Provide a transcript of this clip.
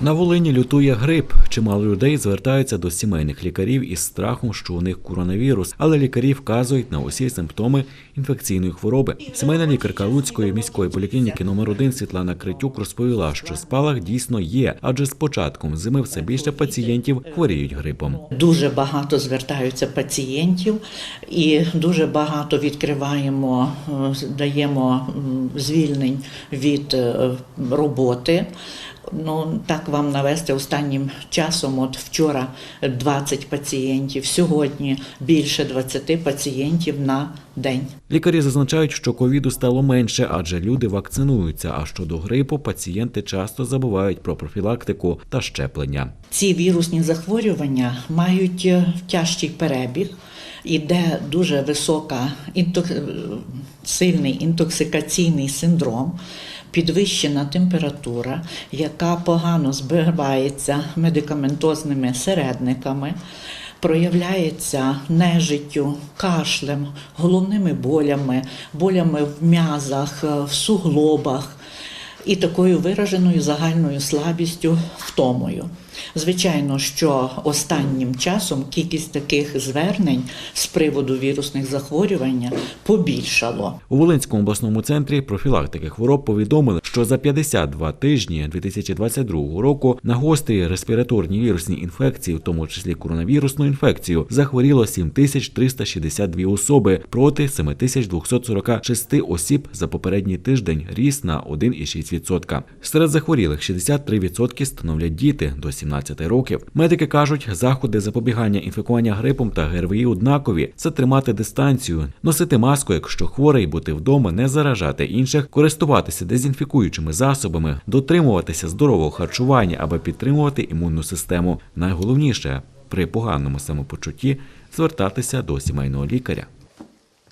На Волині лютує грип. Чимало людей звертаються до сімейних лікарів із страхом, що у них коронавірус, але лікарі вказують на усі симптоми інфекційної хвороби. Сімейна лікарка Луцької міської поліклініки номер 1 Світлана Критюк розповіла, що спалах дійсно є, адже з початком зими все більше пацієнтів хворіють грипом. Дуже багато звертаються пацієнтів, і дуже багато відкриваємо, е, даємо звільнень від е, роботи. Ну так вам навести останнім часом. От вчора 20 пацієнтів, сьогодні більше 20 пацієнтів на день. Лікарі зазначають, що ковіду стало менше, адже люди вакцинуються. А щодо грипу, пацієнти часто забувають про профілактику та щеплення. Ці вірусні захворювання мають е, тяжкий перебіг, іде дуже висока інток... е, сильний інтоксикаційний синдром, підвищена температура, яка погано збивається медикаментозними середниками. Проявляється нежиттю, кашлем, головними болями, болями в м'язах, е, в суглобах і такою вираженою загальною слабістю, втомою. Звичайно, що останнім часом кількість таких звернень з приводу вірусних захворювань побільшало. У Волинському обласному центрі профілактики хвороб повідомили, що за 52 тижні 2022 року на гострі респіраторні вірусні інфекції, в тому числі коронавірусну інфекцію, захворіло 7362 особи проти 7246 осіб за попередній тиждень, ріс на 1,6%. Серед захворілих 63% становлять діти до 17 років. Медики кажуть, заходи запобігання інфікування грипом та ГРВІ однакові це тримати дистанцію, носити маску, якщо хворий, бути вдома, не заражати інших, користуватися дезінфікуючими засобами, дотримуватися здорового харчування, аби підтримувати імунну систему. Найголовніше при поганому самопочутті звертатися до сімейного лікаря.